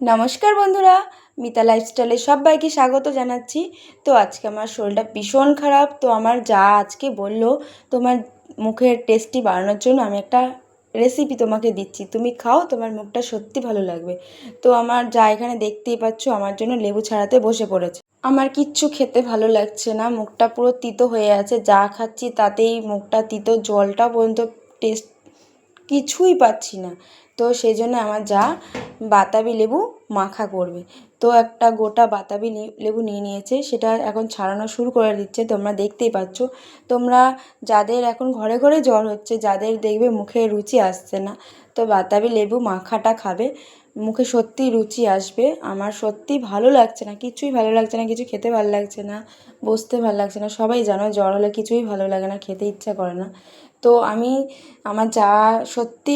নমস্কার বন্ধুরা, মিতা লাইফস্টাইলে সবাইকে স্বাগত জানাচ্ছি। তো আজকে আমার শরীরটা ভীষণ খারাপ, তো আমার যা আজকে বলল, তোমার মুখের টেস্টি বাড়ানোর জন্য আমি একটা রেসিপি তোমাকে দিচ্ছি। তুমি খাও, তোমার মুখটা সত্যি ভালো লাগবে। তো আমার যা এখানে দেখতেই পাচ্ছ, আমার জন্য লেবু ছাড়াতে বসে পড়েছে। আমার কিচ্ছু খেতে ভালো লাগছে না, মুখটা পুরো তিতো হয়ে আছে, যা খাচ্ছি তাতেই মুখটা তিতো, জলটা পর্যন্ত টেস্ট কিছুই পাচ্ছি না। তো সেই জন্য আমার যা বাতাবি লেবু মাখা করবে। তো একটা গোটা বাতাবি লেবু নিয়ে নিয়েছে, সেটা এখন ছাড়ানো শুরু করে দিচ্ছে, তোমরা দেখতেই পাচ্ছ। তোমরা যাদের এখন ঘরে ঘরে জ্বর হচ্ছে, যাদের দেখবে মুখে রুচি আসছে না, তো বাতাবি লেবু মাখাটা খাবে। মুখে সত্যিই রুচি আসবে। আমার সত্যি ভালো লাগছে না, কিছুই ভালো লাগছে না, কিছু খেতে ভালো লাগছে না, বসতে ভালো লাগছে না। সবাই জানো জ্বর হলে কিছুই ভালো লাগে না, খেতে ইচ্ছা করে না। তো আমি, আমার যা সত্যি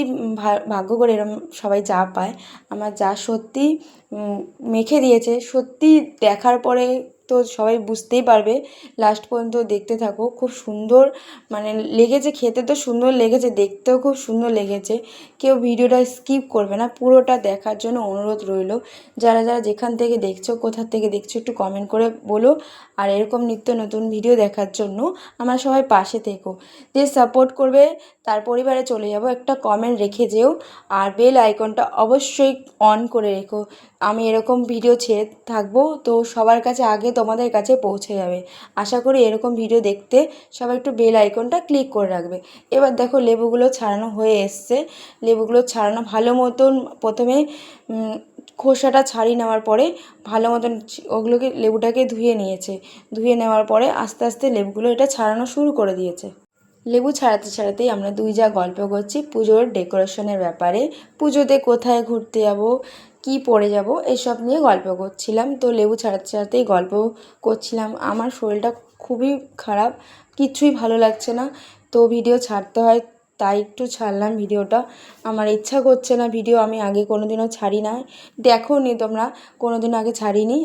ভাগ্য এরম সবাই যা পায়। আমার যা সত্যি মেখে দিয়েছে, সত্যি দেখার পরে তো সবাই বুঝতেই পারবে। লাস্ট পর্যন্ত দেখতে থাকো, খুব সুন্দর মানে লেগেছে, খেতে তো সুন্দর লেগেছে, দেখতেও খুব সুন্দর লেগেছে। কেউ ভিডিওটা স্কিপ করবে না, পুরোটা দেখার জন্য অনুরোধ রইল। যারা যারা যেখান থেকে দেখছ, কোথা থেকে দেখছ, একটু কমেন্ট করে বলো। আর এরকম নিত্য নতুন ভিডিও দেখার জন্য আমার সবাই পাশে থেকো। যে সাপোর্ট করবে তার পরিবারে চলে যাব। একটা কমেন্ট রেখে যেও আর বেল আইকনটা অবশ্যই অন করে রেখো। আমি এরকম ভিডিও ছেড়ে থাকব তো সবার কাছে আগে তোমাদের কাছে পৌঁছে যাবে। আশা করি এরকম ভিডিও দেখতে সবাই একটু বেল আইকনটা ক্লিক করে রাখবে। এবার দেখো লেবুগুলো ছাড়ানো হয়ে এসছে। লেবুগুলো ছাড়ানো ভালো মতন প্রথমে খোসাটা ছাড়িয়ে নেওয়ার পরে ভালো মতন ওগুলোকে লেবুটাকে ধুয়ে নিয়েছে। ধুয়ে নেওয়ার পরে আস্তে আস্তে লেবুগুলো এটা ছাড়ানো শুরু করে দিয়েছে। লেবু ছাড়াতে ছাড়াতেই আমরা দুই যা গল্প করছি, পুজোর ডেকোরেশনের ব্যাপারে, পুজোতে কোথায় ঘুরতে যাব, কি পরে যাব, এসব নিয়ে গল্প করছিলাম। তো লেবু ছাড়াতে ছাড়াতেই গল্প করছিলাম। আমার শরীরটা খুবই খারাপ, কিচ্ছুই ভালো লাগছে না। তো ভিডিও ছাড়তে হয় তাই একটু ছাড়লাম ভিডিওটা। আমার ইচ্ছা করছে না ভিডিও আমি আগে কোনো দিনও ছাড়ি না দেখো নি তোমরা কোনো দিন আগে ছাড়িনি।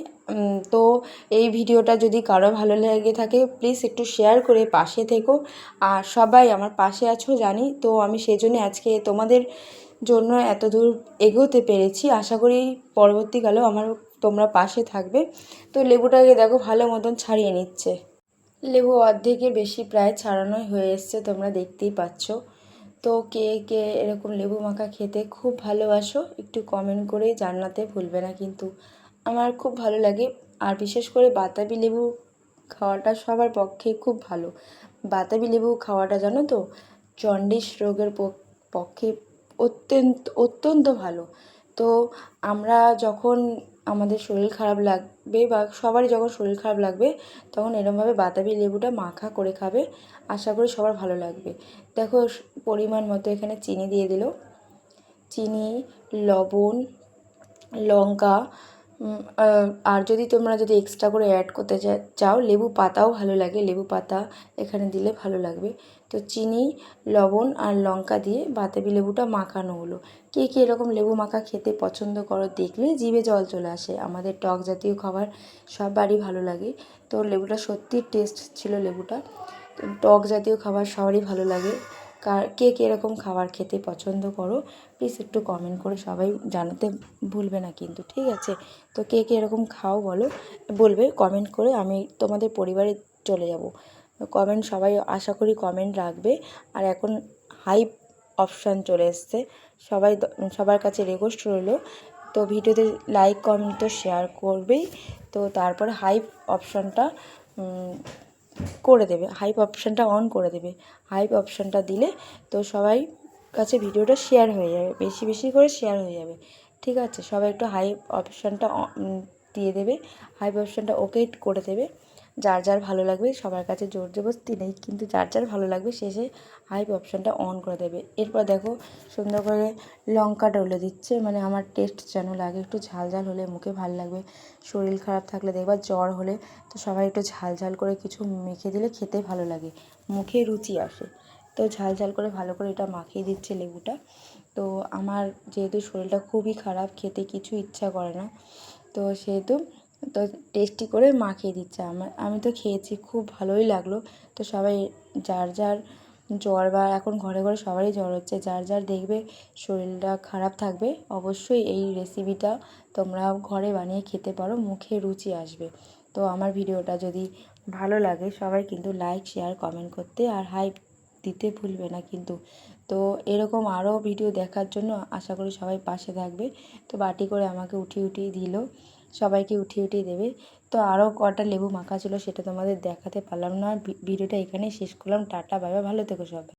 তো এই ভিডিওটা যদি কারও ভালো লেগে থাকে প্লিজ একটু শেয়ার করে পাশে থেকো। আর সবাই আমার পাশে আছো, জানি। তো আমি সেজন্য আজকে তোমাদের জন্য এত দূর এগোতে পেরেছি। আশা করি পরবর্তীকালেও আমার তোমরা পাশে থাকবে। তো লেবুটাকে দেখো ভালো মতন ছাড়িয়ে নিচ্ছে। লেবু অর্ধেকের বেশি প্রায় ছাড়ানোই হয়ে এসছে, তোমরা দেখতেই পাচ্ছ। তো কে কে এরকম লেবু মাখা খেতে খুব ভালোবাসো, একটু কমেন্ট করে জানাতে ভুলবে না কিন্তু আমার খুব ভালো লাগে। আর বিশেষ করে বাতাবি লেবু খাওয়াটা সবার পক্ষে খুব ভালো। বাতাবি লেবু খাওয়াটা জানো তো জন্ডিস রোগের পক্ষে অত্যন্ত অত্যন্ত ভালো। তো আমরা যখন আমাদের শরীর খারাপ লাগবে বা সবারই যখন শরীর খারাপ লাগবে, তখন এরমভাবে বাতাবি লেবুটা মাখা করে খাবে। আশা করি সবার ভালো লাগবে। দেখো পরিমাণ মতো এখানে চিনি দিয়ে দিল। চিনি, লবণ, লঙ্কা আর যদি তোমরা যদি এক্সট্রা করে অ্যাড করতে চাও, লেবু পাতাও ভালো লাগে। লেবু পাতা এখানে দিলে ভালো লাগবে। তো চিনি, লবণ আর লঙ্কা দিয়ে বাতাবি লেবুটা মাখানো হলো। কে কে এরকম লেবু মাখা খেতে পছন্দ করো দেখলে জিভে জল চলে আসে। আমাদের টক জাতীয় খাবার সবারই ভালো লাগে। তো লেবুটা সত্যি টেস্ট ছিল লেবুটা। টক জাতীয় খাবার সবারই ভালো লাগে। কার, কে কে এরকম খাবার খেতে পছন্দ করো প্লিজ একটু কমেন্ট করে সবাই জানাতে ভুলবে না কিন্তু, ঠিক আছে? তো কে কে এরকম খাও বলো, বলবে কমেন্ট করে আমি তোমাদের পরিবারে চলে যাব। কমেন্ট সবাই আশা করি কমেন্ট রাখবে। আর এখন হাইপ অপশান চলে এসছে। সবাই সবার কাছে রিকোয়েস্ট রইল। তো ভিডিওতে লাইক কমেন্ট তো শেয়ার করবেই। তো তারপরে হাইপ অপশানটা করে দেবে হাইপ অপশানটা অন করে দেবে। হাইপ অপশানটা দিলে তো সবাই কাছে ভিডিওটা শেয়ার হয়ে যাবে, বেশি বেশি করে শেয়ার হয়ে যাবে। ঠিক আছে? সবাই একটু হাইপ অপশানটা দিয়ে দেবে। হাইপ অপশানটা ওকে করে দেবে। যার যার ভালো লাগবে সবার কাছে জোর জবস্তি নেই, কিন্তু যার যার ভালো লাগবে শেষে হাইপ অপশানটা অন করে দেবে। এরপর দেখো সুন্দর করে লঙ্কা ডলে দিচ্ছে মানে আমার টেস্ট যেন লাগে একটু ঝাল ঝাল হলে মুখে ভালো লাগবে। শরীর খারাপ থাকলে দেখবা জ্বর হলে তো সবাই একটু ঝাল ঝাল করে কিছু মেখে দিলে খেতে ভালো লাগে, মুখে রুচি আসে। তো ঝাল ঝাল করে ভালো করে এটা মাখিয়ে দিচ্ছে লেবুটা। তো আমার যেহেতু শরীরটা খুবই খারাপ, খেতে কিছু ইচ্ছা করে না, তো সেহেতু তো টেস্টি করে মাখিয়ে দিচ্ছে আমার। আমি তো খেয়েছি, খুব ভালোই লাগল। তো সবাই যার যার জ্বর বা এখন ঘরে ঘরে সবারই জ্বর হচ্ছে, যার যার দেখবে শরীরটা খারাপ থাকবে, অবশ্যই এই রেসিপিটা তোমরা ঘরে বানিয়ে খেতে পারো, মুখে রুচি আসবে। তো আমার ভিডিওটা যদি ভালো লাগে, সবাই কিন্তু লাইক শেয়ার কমেন্ট করতে আর হাইপ দিতে ভুলবে না কিন্তু। তো এরকম আরও ভিডিও দেখার জন্য আশা করি সবাই পাশে থাকবে। তো বাটি করে আমাকে উঠিয়ে উঠিয়ে দিল। সবাইকে উঠিয়ে উঠিয়ে দেবে। তো আরও কটা লেবু মাখা ছিল সেটা তোমাদের দেখাতে পারলাম না। ভিডিওটা এখানেই শেষ করলাম। টাটা বাই বাই, ভালো থেকো সবাই।